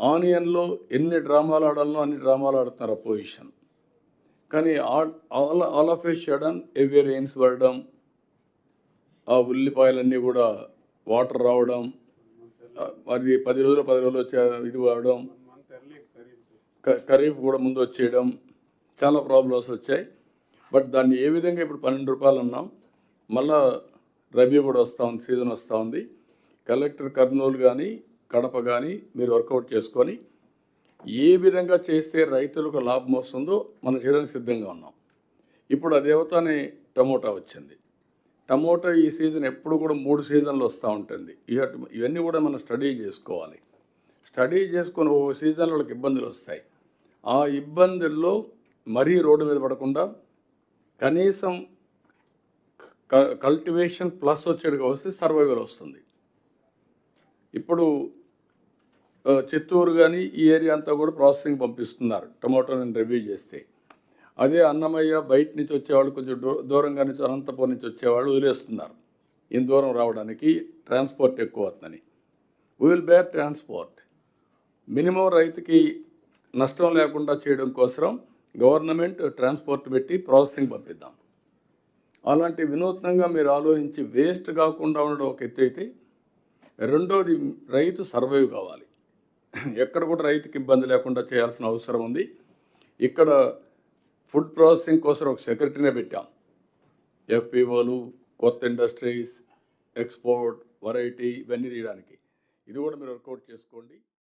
ఆనియన్లో ఎన్ని డ్రామాలు ఆడాలనో అన్ని డ్రామాలు ఆడుతున్నారు అపోజిషన్. కానీ all all of a sudden away rains పడడం ఆ ఉల్లిపాయలన్నీ కూడా వాటర్ రావడం మరి పది రోజులు పది రోజులు వచ్చే ఇది అవడం ఖరీఫ్ కూడా ముందు వచ్చేయడం చాలా ప్రాబ్లమ్స్ వచ్చాయి. బట్ దాన్ని ఏ విధంగా ఇప్పుడు పన్నెండు రూపాయలు అన్నాం మళ్ళా రబీ కూడా వస్తూ ఉంది సీజన్ వస్తూ ఉంది. కలెక్టర్ కర్నూలు కానీ కడప కానీ మీరు వర్కౌట్ చేసుకొని ఏ విధంగా చేస్తే రైతులకు లాభం వస్తుందో మనం చేయడానికి సిద్ధంగా ఉన్నాం. ఇప్పుడు అదేవతానే టమోటా వచ్చింది. టమోటా ఈ సీజన్ ఎప్పుడు కూడా మూడు సీజన్లు వస్తూ ఉంటుంది. ఇవన్నీ కూడా మనం స్టడీ చేసుకోవాలి. స్టడీ చేసుకొని ఓ సీజన్లో వాళ్ళకి ఇబ్బందులు వస్తాయి. ఆ ఇబ్బందుల్లో మరీ రోడ్డు మీద పడకుండా కనీసం క- కల్టివేషన్ ప్లస్ వచ్చేట్టుగా వస్తే సర్వైవల్ వస్తుంది. ఇప్పుడు చిత్తూరు కానీ ఈ ఏరియా అంతా కూడా ప్రాసెసింగ్ పంపిస్తున్నారు టమాటోని రివ్యూ చేస్తే. అదే అన్నమయ్య బయట నుంచి వచ్చేవాళ్ళు కొంచెం దూ- దూరంగా నుంచి అనంతపురం నుంచి వచ్చేవాళ్ళు వదిలేస్తున్నారు. ఇంత దూరం రావడానికి ట్రాన్స్పోర్ట్ ఎక్కువ అవుతుందని. విల్ బేర్ ట్రాన్స్పోర్ట్ మినిమం రైతుకి నష్టం లేకుండా చేయడం కోసం గవర్నమెంట్ ట్రాన్స్పోర్ట్ పెట్టి ప్రాసెసింగ్ పంపిద్దాం. అలాంటి వినూత్నంగా మీరు ఆలోచించి వేస్ట్ కాకుండా ఉండడం ఒక ఎత్తు అయితే రెండోది రైతు సర్వైవ్ కావాలి. ఎక్కడ కూడా రైతుకి ఇబ్బంది లేకుండా చేయాల్సిన అవసరం ఉంది. ఇక్కడ ఫుడ్ ప్రాసెసింగ్ కోసం ఒక సెక్రటరీనే పెట్టాం. ఎఫ్పిఓలు కొత్త ఇండస్ట్రీస్ ఎక్స్పోర్ట్ వెరైటీ ఇవన్నీ తీయడానికి. ఇది కూడా మీరు వర్కౌట్ చేసుకోండి.